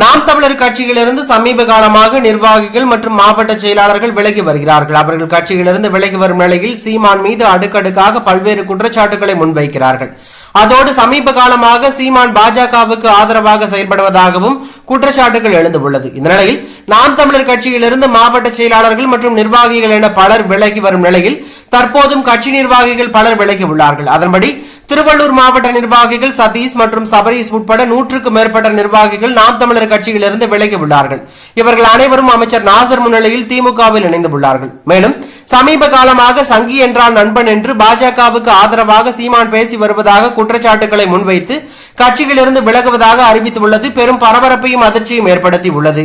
நாம் தமிழர் கட்சியிலிருந்து சமீப காலமாக நிர்வாகிகள் மற்றும் மாவட்ட செயலாளர்கள் விலகி வருகிறார்கள். அவர்கள் கட்சியிலிருந்து விலகி வரும் நிலையில் சீமான் மீது அடுக்கடுக்காக பல்வேறு குற்றச்சாட்டுகளை முன்வைக்கிறார்கள். அதோடு சமீப காலமாக சீமான் பாஜகவுக்கு ஆதரவாக செயல்படுவதாகவும் குற்றச்சாட்டுகள் எழுந்துள்ளது. இந்த நிலையில் நாம் தமிழர் கட்சியிலிருந்து மாவட்ட செயலாளர்கள் மற்றும் நிர்வாகிகள் என பலர் விலகி வரும் நிலையில் தற்போதும் கட்சி நிர்வாகிகள் பலர் விலகி உள்ளார்கள். அதன்படி திருவள்ளூர் மாவட்ட நிர்வாகிகள் சதீஷ் மற்றும் சபரீஷ் உட்பட நூற்றுக்கும் மேற்பட்ட நிர்வாகிகள் நாம் தமிழர் கட்சியிலிருந்து விலகி உள்ளார்கள். இவர்கள் அனைவரும் அமைச்சர் நாசர் முன்னிலையில் திமுகவில் இணைந்து உள்ளார்கள் மேலும் சமீப காலமாக சங்கி என்றால் நண்பன் என்று பாஜகவுக்கு ஆதரவாக சீமான் பேசி வருவதாக குற்றச்சாட்டுகளை முன்வைத்து கட்சியிலிருந்து விலகுவதாக அறிவித்துள்ளது. பெரும் பரபரப்பையும் அதிர்ச்சியும் ஏற்படுத்தி உள்ளது